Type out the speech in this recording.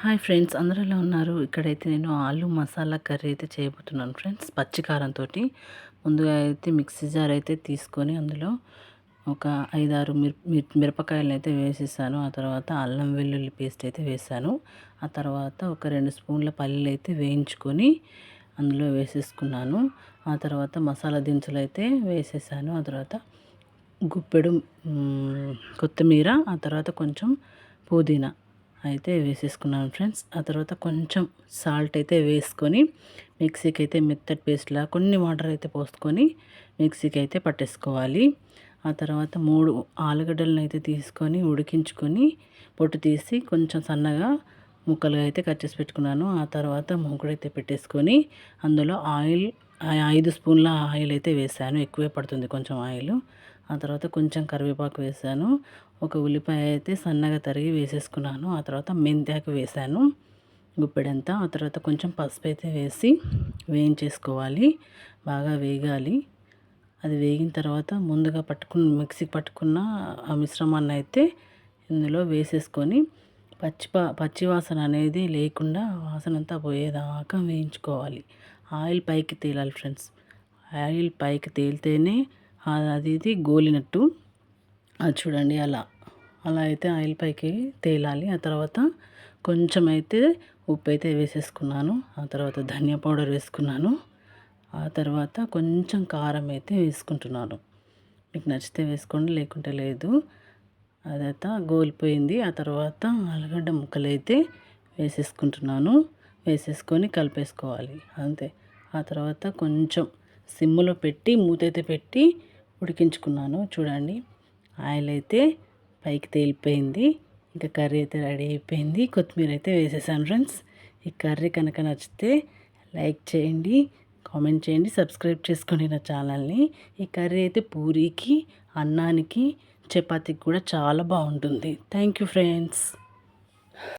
Hi friends అందరూ ఎలా ఉన్నారు. ఇక్కడైతే నేను ఆలు మసాలా కర్రీ అయితే చేయబోతున్నాను ఫ్రెండ్స్ పచ్చికారంతో ముందుగా అయితే మిక్సీ జార్ అయితే తీసుకొని అందులో ఒక ఐదారు మిర్ మిరపకాయలను అయితే వేసేసాను. ఆ తర్వాత అల్లం వెల్లుల్లి పేస్ట్ అయితే వేసాను. ఆ తర్వాత ఒక రెండు స్పూన్ల పల్లీలు అయితే వేయించుకొని అందులో వేసేసుకున్నాను. ఆ తర్వాత మసాలా దినుసులు అయితే వేసేసాను. ఆ తర్వాత గుప్పెడు కొత్తిమీర ఆ తర్వాత కొంచెం పుదీనా. అయితే వేసేసుకున్నాను ఫ్రెండ్స్. ఆ తర్వాత కొంచెం సాల్ట్ అయితే వేసుకొని మిక్సీకి అయితే మెత్తటి పేస్ట్లా కొన్ని వాటర్ అయితే పోసుకొని మిక్సీకి అయితే పట్టేసుకోవాలి. ఆ తర్వాత మూడు ఆలుగడ్డలను అయితే తీసుకొని ఉడికించుకొని పొట్టు తీసి కొంచెం సన్నగా ముక్కలుగా అయితే కట్ చేసి పెట్టుకున్నాను. ఆ తర్వాత మూకుడైతే పెట్టేసుకొని అందులో ఆయిల్ ఐదు స్పూన్ల ఆయిల్ అయితే వేసాను. ఎక్కువే పడుతుంది కొంచెం ఆయిల్. ఆ తర్వాత కొంచెం కరివేపాకు వేసాను. ఒక ఉల్లిపాయ అయితే సన్నగా తరిగి వేసేసుకున్నాను. ఆ తర్వాత మెంతాకు వేసాను. గుప్పెడంతా. ఆ తర్వాత కొంచెం పసుపు అయితే వేసి వేయించేసుకోవాలి. బాగా వేగాలి. అది వేగిన తర్వాత ముందుగా పట్టుకున్న మిక్సీకి పట్టుకున్న ఆ మిశ్రమాన్ని అయితే ఇందులో వేసేసుకొని పచ్చి పచ్చి వాసన అనేది లేకుండా వాసన అంతా పోయేదాకా వేయించుకోవాలి. ఆయిల్ పైకి తేలాలి ఫ్రెండ్స్. ఆయిల్ పైకి తేలితేనే అది ఇది గోలినట్టు. అది చూడండి అలా. అలా అయితే ఆయిల్ పైకి తేలాలి. ఆ తర్వాత కొంచెం అయితే ఉప్పు అయితే వేసేసుకున్నాను. ఆ తర్వాత ధనియా పౌడర్ వేసుకున్నాను. ఆ తర్వాత కొంచెం కారం అయితే వేసుకుంటున్నాను. మీకు నచ్చితే వేసుకోండి లేకుంటే లేదు. అదైతే గోలిపోయింది. ఆ తర్వాత ఆలుగడ్డ ముక్కలు అయితే వేసేసుకుంటున్నాను. వేసేసుకొని కలిపేసుకోవాలి. అంతే. ఆ తర్వాత కొంచెం సిమ్లో పెట్టి మూత అయితే పెట్టి ఉడికించుకున్నాను. చూడండి ఆయిల్ అయితే పైకి తేలిపోయింది. ఇంకా కర్రీ అయితే రెడీ అయిపోయింది. కొత్తిమీర అయితే వేసేసాను ఫ్రెండ్స్. ఈ కర్రీ కనుక నచ్చితే లైక్ చేయండి కామెంట్ చేయండి సబ్స్క్రైబ్ చేసుకోండి నా ఛానల్ని. ఈ కర్రీ అయితే పూరీకి అన్నానికి చపాతీకి కూడా చాలా బాగుంటుంది. Thank you friends.